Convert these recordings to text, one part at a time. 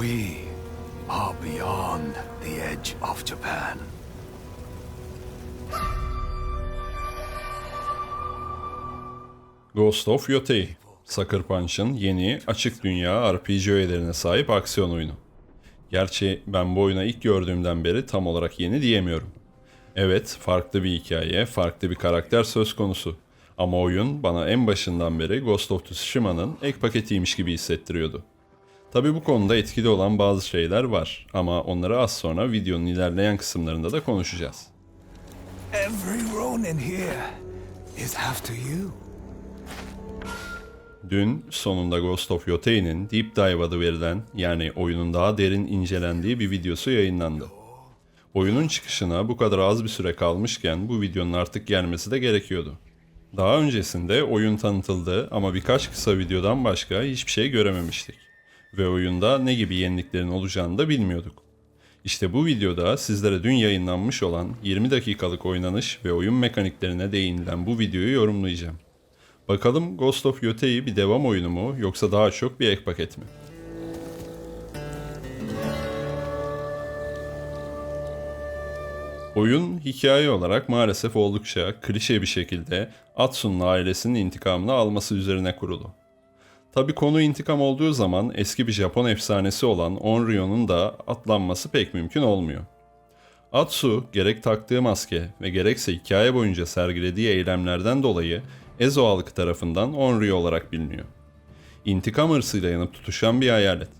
We are beyond the edge of Japan. Ghost of Yotei, Sucker Punch'ın yeni açık dünya RPG öğelerine sahip aksiyon oyunu. Gerçi ben bu oyunu ilk gördüğümden beri tam olarak yeni diyemiyorum. Evet, farklı bir hikaye, farklı bir karakter söz konusu. Ama oyun bana en başından beri Ghost of Tsushima'nın ek paketiymiş gibi hissettiriyordu. Tabi bu konuda etkili olan bazı şeyler var ama onları az sonra videonun ilerleyen kısımlarında da konuşacağız. Every Ronin here is after you. Dün sonunda Ghost of Yotei'nin Deep Dive adı verilen yani oyunun daha derin incelendiği bir videosu yayınlandı. Oyunun çıkışına bu kadar az bir süre kalmışken bu videonun artık gelmesi de gerekiyordu. Daha öncesinde oyun tanıtıldı ama birkaç kısa videodan başka hiçbir şey görememiştik. Ve oyunda ne gibi yeniliklerin olacağını da bilmiyorduk. İşte bu videoda sizlere dün yayınlanmış olan 20 dakikalık oynanış ve oyun mekaniklerine değinilen bu videoyu yorumlayacağım. Bakalım Ghost of Yotei bir devam oyunu mu yoksa daha çok bir ek paket mi? Oyun hikaye olarak maalesef oldukça klişe bir şekilde Atsu'nun ailesinin intikamını alması üzerine kurulu. Tabi konu intikam olduğu zaman eski bir Japon efsanesi olan Onryo'nun da atlanması pek mümkün olmuyor. Atsu gerek taktığı maske ve gerekse hikaye boyunca sergilediği eylemlerden dolayı Ezo halkı tarafından Onryo olarak biliniyor. İntikam hırsıyla yanıp tutuşan bir hayalet.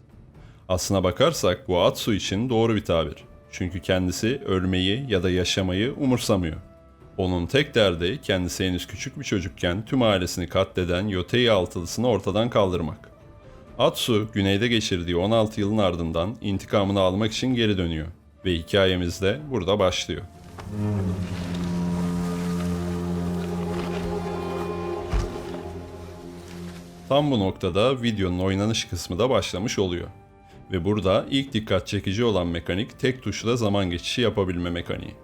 Aslına bakarsak bu Atsu için doğru bir tabir. Çünkü kendisi ölmeyi ya da yaşamayı umursamıyor. Onun tek derdi kendisi henüz küçük bir çocukken tüm ailesini katleden Yotei altılısını ortadan kaldırmak. Atsu güneyde geçirdiği 16 yılın ardından intikamını almak için geri dönüyor ve hikayemiz de burada başlıyor. Tam bu noktada videonun oynanış kısmı da başlamış oluyor. Ve burada ilk dikkat çekici olan mekanik tek tuşla zaman geçişi yapabilme mekaniği.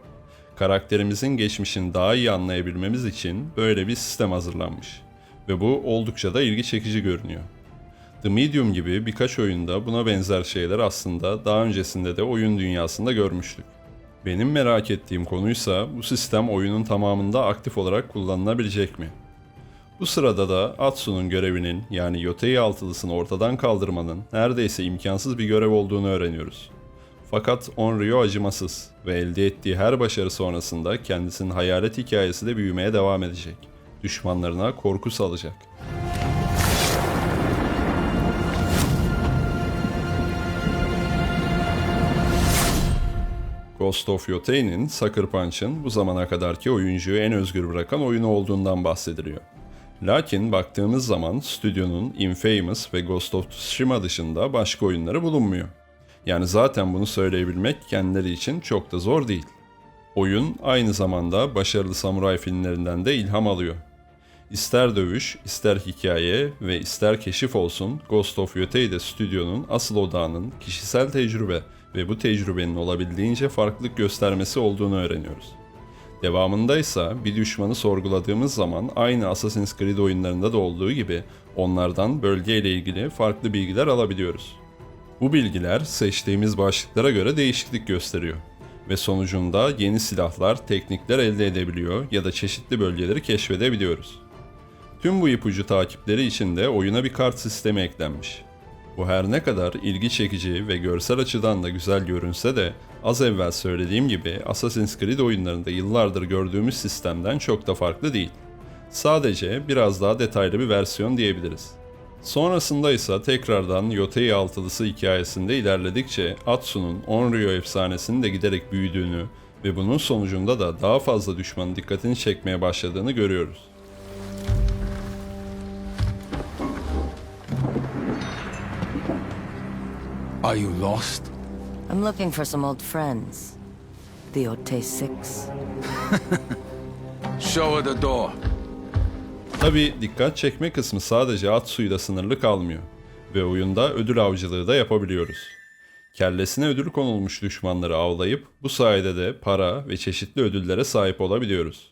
Karakterimizin geçmişini daha iyi anlayabilmemiz için böyle bir sistem hazırlanmış. Ve bu oldukça da ilgi çekici görünüyor. The Medium gibi birkaç oyunda buna benzer şeyler aslında daha öncesinde de oyun dünyasında görmüştük. Benim merak ettiğim konuysa bu sistem oyunun tamamında aktif olarak kullanılabilecek mi? Bu sırada da Atsu'nun görevinin yani Yotei altılısını ortadan kaldırmanın neredeyse imkansız bir görev olduğunu öğreniyoruz. Fakat Onryo acımasız ve elde ettiği her başarı sonrasında kendisinin hayalet hikayesi de büyümeye devam edecek. Düşmanlarına korku salacak. Ghost of Yotei'nin Sucker Punch'ın bu zamana kadarki oyuncuyu en özgür bırakan oyunu olduğundan bahsediliyor. Lakin baktığımız zaman stüdyonun Infamous ve Ghost of Tsushima dışında başka oyunları bulunmuyor. Yani zaten bunu söyleyebilmek kendileri için çok da zor değil. Oyun aynı zamanda başarılı samuray filmlerinden de ilham alıyor. İster dövüş, ister hikaye ve ister keşif olsun Ghost of Yotei'de stüdyonun asıl odağının kişisel tecrübe ve bu tecrübenin olabildiğince farklılık göstermesi olduğunu öğreniyoruz. Devamında ise bir düşmanı sorguladığımız zaman aynı Assassin's Creed oyunlarında da olduğu gibi onlardan bölgeyle ilgili farklı bilgiler alabiliyoruz. Bu bilgiler seçtiğimiz başlıklara göre değişiklik gösteriyor ve sonucunda yeni silahlar, teknikler elde edebiliyor ya da çeşitli bölgeleri keşfedebiliyoruz. Tüm bu ipucu takipleri için de oyuna bir kart sistemi eklenmiş. Bu her ne kadar ilgi çekici ve görsel açıdan da güzel görünse de az evvel söylediğim gibi Assassin's Creed oyunlarında yıllardır gördüğümüz sistemden çok da farklı değil. Sadece biraz daha detaylı bir versiyon diyebiliriz. Sonrasında ise tekrardan Yotei altılısı hikayesinde ilerledikçe Atsu'nun Onryo efsanesinin de giderek büyüdüğünü ve bunun sonucunda da daha fazla düşmanın dikkatini çekmeye başladığını görüyoruz. Are you lost? I'm looking for some old friends. The Ote Six. Show her the door. Tabi dikkat çekme kısmı sadece Atsu'yla sınırlı kalmıyor ve oyunda ödül avcılığı da yapabiliyoruz. Kellesine ödül konulmuş düşmanları avlayıp bu sayede de para ve çeşitli ödüllere sahip olabiliyoruz.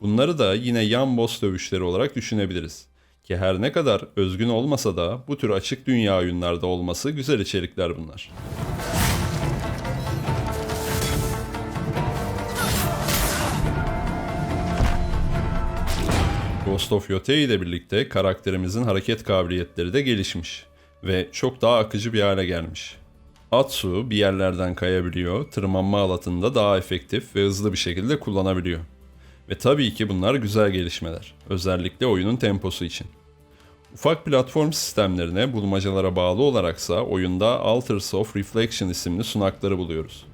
Bunları da yine yan boss dövüşleri olarak düşünebiliriz. Ki her ne kadar özgün olmasa da bu tür açık dünya oyunlarda olması güzel içerikler bunlar. Ghost of Yotei ile birlikte karakterimizin hareket kabiliyetleri de gelişmiş ve çok daha akıcı bir hale gelmiş. Atsu bir yerlerden kayabiliyor, tırmanma alatında daha efektif ve hızlı bir şekilde kullanabiliyor. Ve tabii ki bunlar güzel gelişmeler, özellikle oyunun temposu için. Ufak platform sistemlerine bulmacalara bağlı olaraksa oyunda Altars of Reflection isimli sunakları buluyoruz.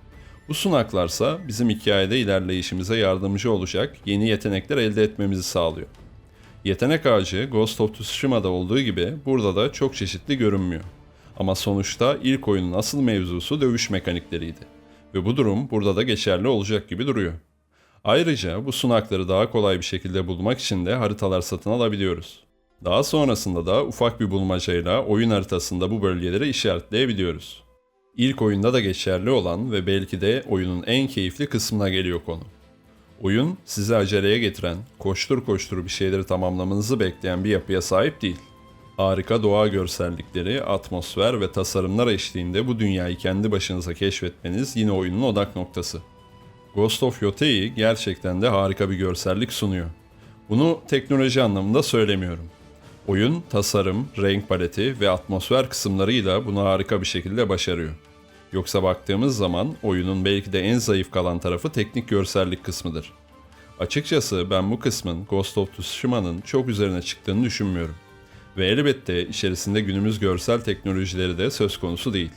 Bu sunaklarsa bizim hikayede ilerleyişimize yardımcı olacak yeni yetenekler elde etmemizi sağlıyor. Yetenek ağacı Ghost of Tsushima'da olduğu gibi burada da çok çeşitli görünmüyor. Ama sonuçta ilk oyunun asıl mevzusu dövüş mekanikleriydi. Ve bu durum burada da geçerli olacak gibi duruyor. Ayrıca bu sunakları daha kolay bir şekilde bulmak için de haritalar satın alabiliyoruz. Daha sonrasında da ufak bir bulmacayla oyun haritasında bu bölgeleri işaretleyebiliyoruz. İlk oyunda da geçerli olan ve belki de oyunun en keyifli kısmına geliyor konu. Oyun sizi aceleye getiren, koştur koştur bir şeyleri tamamlamanızı bekleyen bir yapıya sahip değil. Harika doğa görsellikleri, atmosfer ve tasarımlar eşliğinde bu dünyayı kendi başınıza keşfetmeniz yine oyunun odak noktası. Ghost of Yotei gerçekten de harika bir görsellik sunuyor. Bunu teknoloji anlamında söylemiyorum. Oyun, tasarım, renk paleti ve atmosfer kısımlarıyla bunu harika bir şekilde başarıyor. Yoksa baktığımız zaman oyunun belki de en zayıf kalan tarafı teknik görsellik kısmıdır. Açıkçası ben bu kısmın Ghost of Tsushima'nın çok üzerine çıktığını düşünmüyorum. Ve elbette içerisinde günümüz görsel teknolojileri de söz konusu değil.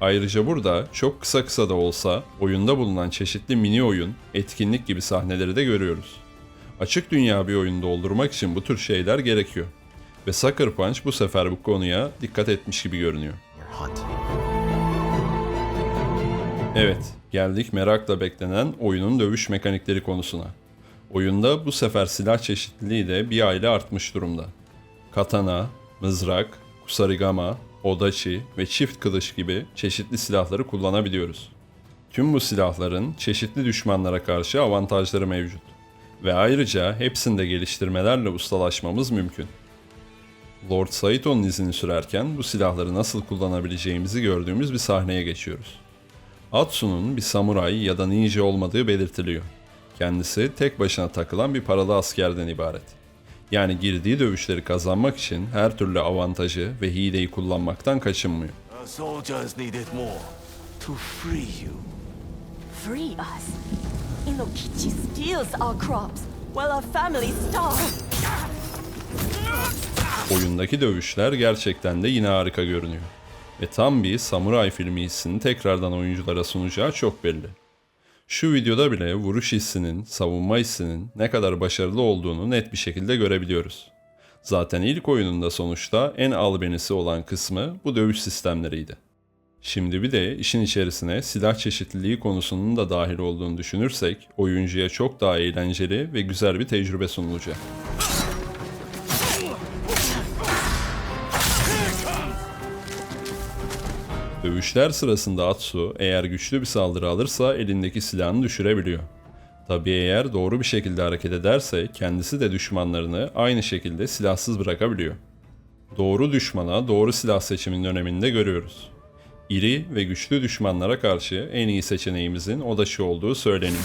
Ayrıca burada çok kısa kısa da olsa oyunda bulunan çeşitli mini oyun, etkinlik gibi sahneleri de görüyoruz. Açık dünya bir oyunu doldurmak için bu tür şeyler gerekiyor. Ve Sucker Punch bu sefer bu konuya dikkat etmiş gibi görünüyor. Your hunt. Evet, geldik merakla beklenen oyunun dövüş mekanikleri konusuna. Oyunda bu sefer silah çeşitliliği de bir aile artmış durumda. Katana, mızrak, kusarigama, odachi ve çift kılıç gibi çeşitli silahları kullanabiliyoruz. Tüm bu silahların çeşitli düşmanlara karşı avantajları mevcut. Ve ayrıca hepsinde geliştirmelerle ustalaşmamız mümkün. Lord Saito'nun izini sürerken bu silahları nasıl kullanabileceğimizi gördüğümüz bir sahneye geçiyoruz. Atsu'nun bir samuray ya da ninja olmadığı belirtiliyor. Kendisi tek başına takılan bir paralı askerden ibaret. Yani girdiği dövüşleri kazanmak için her türlü avantajı ve hileyi kullanmaktan kaçınmıyor. Soldiers needed more to free you. Free us. Inokichi steals our crops while our families starve. Oyundaki dövüşler gerçekten de yine harika görünüyor. Ve tam bir samuray filmi hissini tekrardan oyunculara sunacağı çok belli. Şu videoda bile vuruş hissinin, savunma hissinin ne kadar başarılı olduğunu net bir şekilde görebiliyoruz. Zaten ilk oyununda sonuçta en albenisi olan kısmı bu dövüş sistemleriydi. Şimdi bir de işin içerisine silah çeşitliliği konusunun da dahil olduğunu düşünürsek oyuncuya çok daha eğlenceli ve güzel bir tecrübe sunulacak. Dövüşler sırasında Atsu eğer güçlü bir saldırı alırsa elindeki silahını düşürebiliyor. Tabii eğer doğru bir şekilde hareket ederse kendisi de düşmanlarını aynı şekilde silahsız bırakabiliyor. Doğru düşmana doğru silah seçiminin önemini de görüyoruz. İri ve güçlü düşmanlara karşı en iyi seçeneğimizin Odachi olduğu söyleniyor.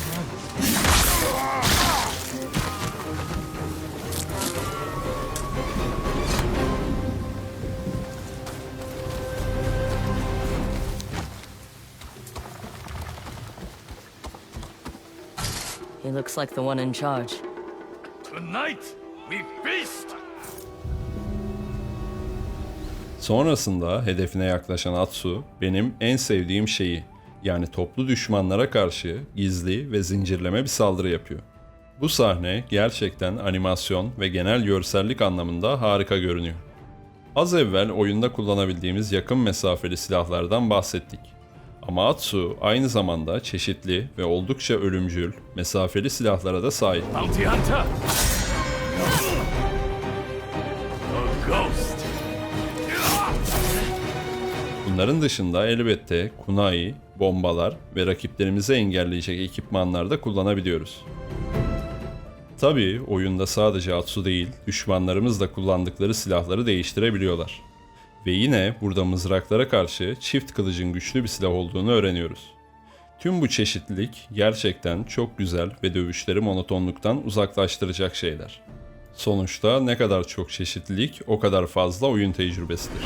Looks like the one in charge. Tonight we feast. Sonrasında hedefine yaklaşan Atsu benim en sevdiğim şeyi yani toplu düşmanlara karşı gizli ve zincirleme bir saldırı yapıyor. Bu sahne gerçekten animasyon ve genel görsellik anlamında harika görünüyor. Az evvel oyunda kullanabildiğimiz yakın mesafeli silahlardan bahsettik. Ama Atsu aynı zamanda çeşitli ve oldukça ölümcül mesafeli silahlara da sahip. Bunların dışında elbette kunai, bombalar ve rakiplerimizi engelleyecek ekipmanlar da kullanabiliyoruz. Tabii oyunda sadece Atsu değil, düşmanlarımız da kullandıkları silahları değiştirebiliyorlar. Ve yine burada mızraklara karşı çift kılıcın güçlü bir silah olduğunu öğreniyoruz. Tüm bu çeşitlilik gerçekten çok güzel ve dövüşleri monotonluktan uzaklaştıracak şeyler. Sonuçta ne kadar çok çeşitlilik o kadar fazla oyun tecrübesidir.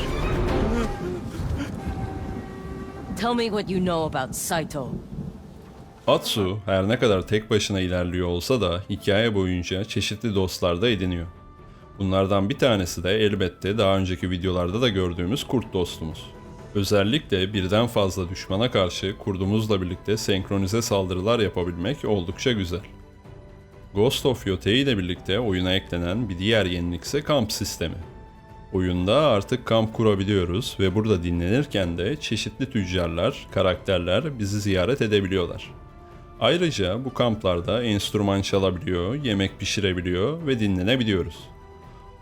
Tell me what you know about Saito. Atsu her ne kadar tek başına ilerliyor olsa da hikaye boyunca çeşitli dostlar da ediniyor. Bunlardan bir tanesi de elbette daha önceki videolarda da gördüğümüz kurt dostumuz. Özellikle birden fazla düşmana karşı kurdumuzla birlikte senkronize saldırılar yapabilmek oldukça güzel. Ghost of Yotei ile birlikte oyuna eklenen bir diğer yenilik ise kamp sistemi. Oyunda artık kamp kurabiliyoruz ve burada dinlenirken de çeşitli tüccarlar, karakterler bizi ziyaret edebiliyorlar. Ayrıca bu kamplarda enstrüman çalabiliyor, yemek pişirebiliyor ve dinlenebiliyoruz.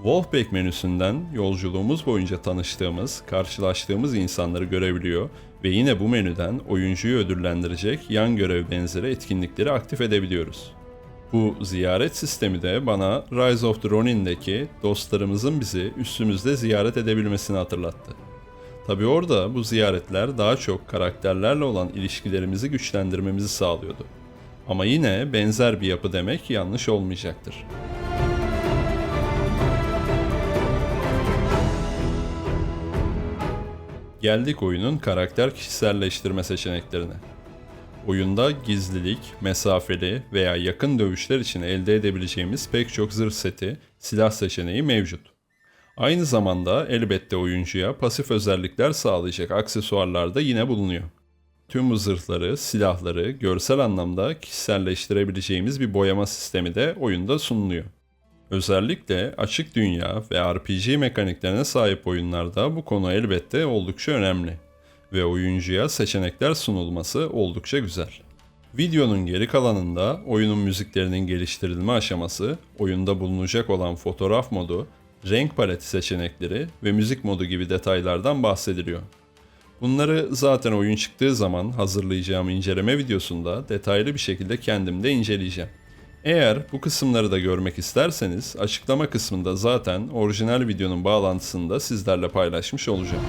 Wolfpack menüsünden yolculuğumuz boyunca tanıştığımız, karşılaştığımız insanları görebiliyor ve yine bu menüden oyuncuyu ödüllendirecek yan görev benzeri etkinlikleri aktif edebiliyoruz. Bu ziyaret sistemi de bana Rise of the Ronin'deki dostlarımızın bizi üstümüzde ziyaret edebilmesini hatırlattı. Tabi orada bu ziyaretler daha çok karakterlerle olan ilişkilerimizi güçlendirmemizi sağlıyordu. Ama yine benzer bir yapı demek yanlış olmayacaktır. Geldik oyunun karakter kişiselleştirme seçeneklerine. Oyunda gizlilik, mesafeli veya yakın dövüşler için elde edebileceğimiz pek çok zırh seti, silah seçeneği mevcut. Aynı zamanda elbette oyuncuya pasif özellikler sağlayacak aksesuarlar da yine bulunuyor. Tüm bu zırhları, silahları görsel anlamda kişiselleştirebileceğimiz bir boyama sistemi de oyunda sunuluyor. Özellikle açık dünya ve RPG mekaniklerine sahip oyunlarda bu konu elbette oldukça önemli ve oyuncuya seçenekler sunulması oldukça güzel. Videonun geri kalanında oyunun müziklerinin geliştirilme aşaması, oyunda bulunacak olan fotoğraf modu, renk paleti seçenekleri ve müzik modu gibi detaylardan bahsediliyor. Bunları zaten oyun çıktığı zaman hazırlayacağım inceleme videosunda detaylı bir şekilde kendim de inceleyeceğim. Eğer bu kısımları da görmek isterseniz açıklama kısmında zaten orijinal videonun bağlantısını da sizlerle paylaşmış olacağım.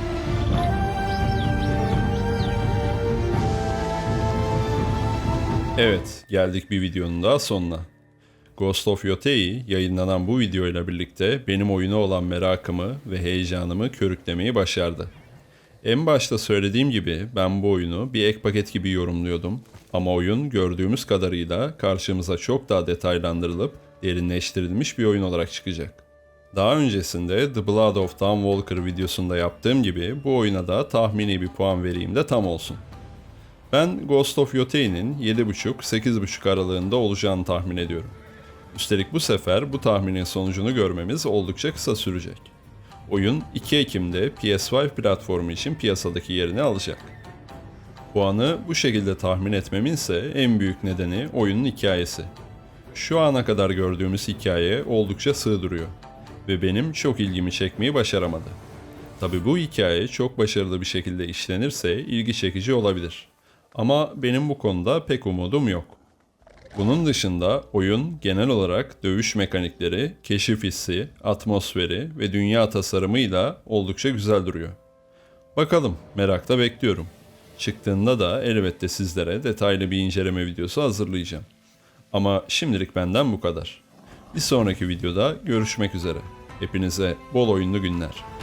Evet, geldik bir videonun daha sonuna. Ghost of Yotei yayınlanan bu videoyla birlikte benim oyuna olan merakımı ve heyecanımı körüklemeyi başardı. En başta söylediğim gibi ben bu oyunu bir ek paket gibi yorumluyordum. Ama oyun gördüğümüz kadarıyla karşımıza çok daha detaylandırılıp derinleştirilmiş bir oyun olarak çıkacak. Daha öncesinde The Blood of Tom Walker videosunda yaptığım gibi bu oyuna da tahmini bir puan vereyim de tam olsun. Ben Ghost of Yotei'nin 7.5-8.5 aralığında olacağını tahmin ediyorum. Üstelik bu sefer bu tahminin sonucunu görmemiz oldukça kısa sürecek. Oyun 2 Ekim'de PS5 platformu için piyasadaki yerini alacak. Puanı bu şekilde tahmin etmemin ise en büyük nedeni oyunun hikayesi. Şu ana kadar gördüğümüz hikaye oldukça sığ duruyor ve benim çok ilgimi çekmeyi başaramadı. Tabi bu hikaye çok başarılı bir şekilde işlenirse ilgi çekici olabilir. Ama benim bu konuda pek umudum yok. Bunun dışında oyun genel olarak dövüş mekanikleri, keşif hissi, atmosferi ve dünya tasarımıyla oldukça güzel duruyor. Bakalım merakla bekliyorum. Çıktığında da elbette sizlere detaylı bir inceleme videosu hazırlayacağım. Ama şimdilik benden bu kadar. Bir sonraki videoda görüşmek üzere. Hepinize bol oyunlu günler.